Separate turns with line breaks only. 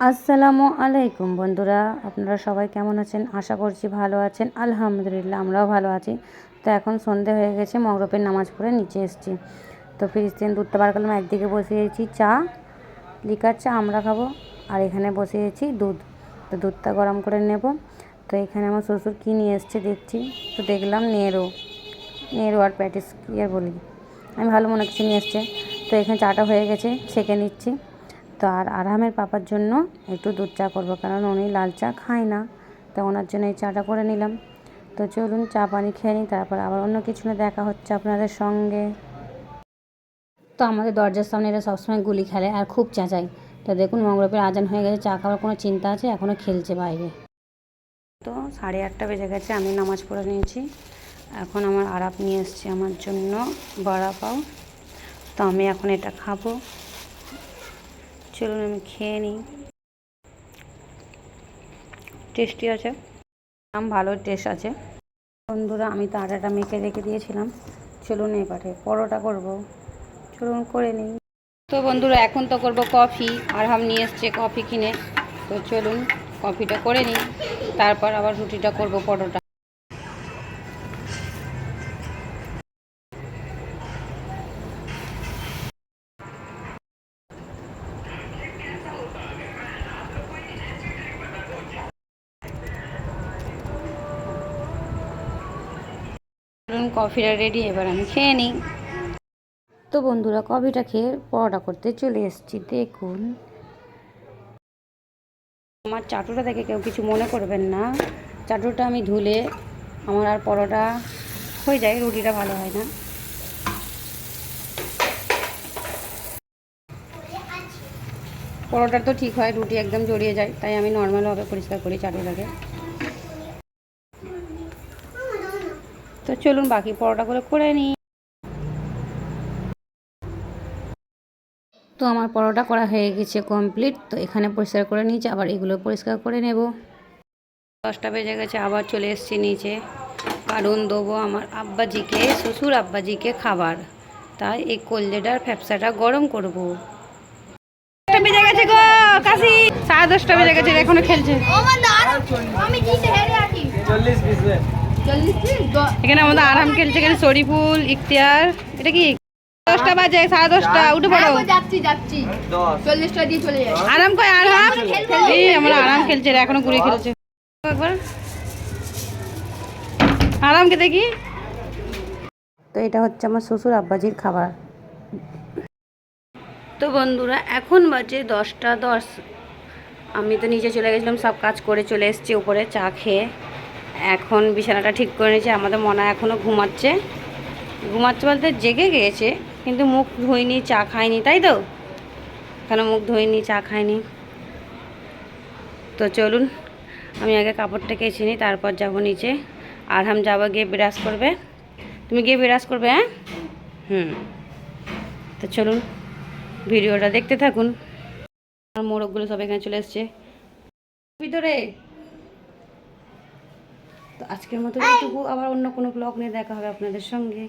আসসালামু আলাইকুম বন্ধুরা, আপনারা সবাই কেমন আছেন? আশা করছি ভালো আছেন। আলহামদুলিল্লাহ, আমরাও ভালো আছি। তো এখন সন্ধে হয়ে গেছে, মগরবের নামাজ পড়ে নিচে এসেছি। তো থেকে দুধটা বার করলাম একদিকে বসিয়েছি চা, লিকার চা আমরা খাব, আর এখানে বসিয়েছি দুধ। তো দুধটা গরম করে নেব। তো এখানে আমার শ্বশুর কী নিয়ে এসছে দেখছি। তো দেখলাম নেরো নেরো আর প্যাটিস কি আর বলি। আমি ভালো মনে কিছু নিয়ে এসছে। তো এখানে চাটা হয়ে গেছে, ছেঁকে নিচ্ছি। তো আর আরামের পাপার জন্য একটু দুধ চা করব, কারণ উনি লাল চা খায় না। তো ওনার জন্য এই চাটা করে নিলাম। তো চলুন চা পানি খেয়ে নিই, তারপর আবার অন্য কিছু না দেখা হচ্ছে আপনাদের সঙ্গে। তো আমাদের দরজার সামনে এরা সবসময় গুলি খেলে আর খুব চেঁচায়। তো দেখুন, মঙ্গলবার আজান হয়ে গেছে, চা খাওয়ার কোনো চিন্তা আছে? এখনও খেলছে বাইরে। তো সাড়ে আটটা বেজে গেছে, আমি নামাজ পড়ে নিয়েছি। এখন আমার আরাপ নিয়ে এসছে আমার জন্য বড়া পাও। তো আমি এখন এটা খাব। চলুন, আমি খেয়ে নিই। টেস্টি আছে। আম ভালো, টেস্ট আছে। বন্ধুরা, আমি তো আটাটা মেখে রেখে দিয়েছিলাম। চলুন এবারে পরোটা করব। চলুন করে নিই। তো বন্ধুরা, এখন তো করব কফি। আর হাম নিয়ে এসছে কফি কিনে। তো চলুন, কফিটা করে নিই। তারপর আবার রুটিটা করব পরোটা। কফিটা রেডি এবার আমি খেয়ে নিই। তো বন্ধুরা, কফিটা খেয়ে পরোটা করতে চলে এসেছি, দেখুন। আমার চাটুটা দেখে কেউ কিছু মনে করবেন না। চাটুটা আমি ধুলে আমার আর পরোটা হয়ে যায়, রুটিটা ভালো হয় না। পরোটা তো ঠিক হয়, রুটি একদম জড়িয়ে যায়, তাই আমি নর্মালভাবে পরিষ্কার করি চাটুটাকে। তো চলুন বাকি পরোটাগুলো করে নিই। তো আমার পরোটা করা হয়ে গেছে কমপ্লিট তো এখানে পরিষ্কার করে নিয়েছি আবার এগুলো পরিষ্কার করে নেব। দশটা বেজে গেছে আবার চলে এসেছি নিচে। কারণ দেবো আমার আব্বাজিকে শ্বশুর আব্বাজিকে খাবার। তাই এই কলজেটার ফ্যাপসাটা গরম করব। বেজে গেছে গো কাশি। সাড়ে দশটা বেজে গেছে এখনও খেলছে।
আমি জিতে হেরে আছি।
চল্লিশ
এখানে আমাদের আরাম খেলছে এখানে শরীফুল ইখতিয়ার। এটা কি? দশটা বাজে সাড়ে দশটা উঠে পড়ো। আরাম কয় আরাম? এই আমরা আরাম খেলছে এখনও ঘুরে খেলছে। একবার। আরামকে দেখি তো এটা হচ্ছে আমার শ্বশুর আব্বাজির খাবার। তো বন্ধুরা এখন বাজে দশটা দশ। আমি তো নিচে চলে গেছিলাম সব কাজ করে চলে এসেছি উপরে চা খেয়ে। এখন বিছানাটা ঠিক করে নিয়েছে, আমাদের মনা এখনও ঘুমাচ্ছে। ঘুমাচ্ছে বলতে জেগে গিয়েছে কিন্তু মুখ ধুইনি, চা খায়নি তাই তো? কেন মুখ ধুইনি, চা খায়নি তো চলুন, আমি আগে কাপড়টা কেচে নিই, তারপর যাব নিচে। আরহাম যাব গিয়ে বিরাজ করবে। তুমি গিয়ে বিরাজ করবে হ্যাঁ? হুম। তো চলুন, ভিডিওটা দেখতে থাকুন। আমার মোরগগুলো সব এখানে চলে এসছে। ভিতরে! তো আজকের মতো এইটুকু আবার অন্য কোনো ব্লগ নিয়ে দেখা হবে আপনাদের সঙ্গে।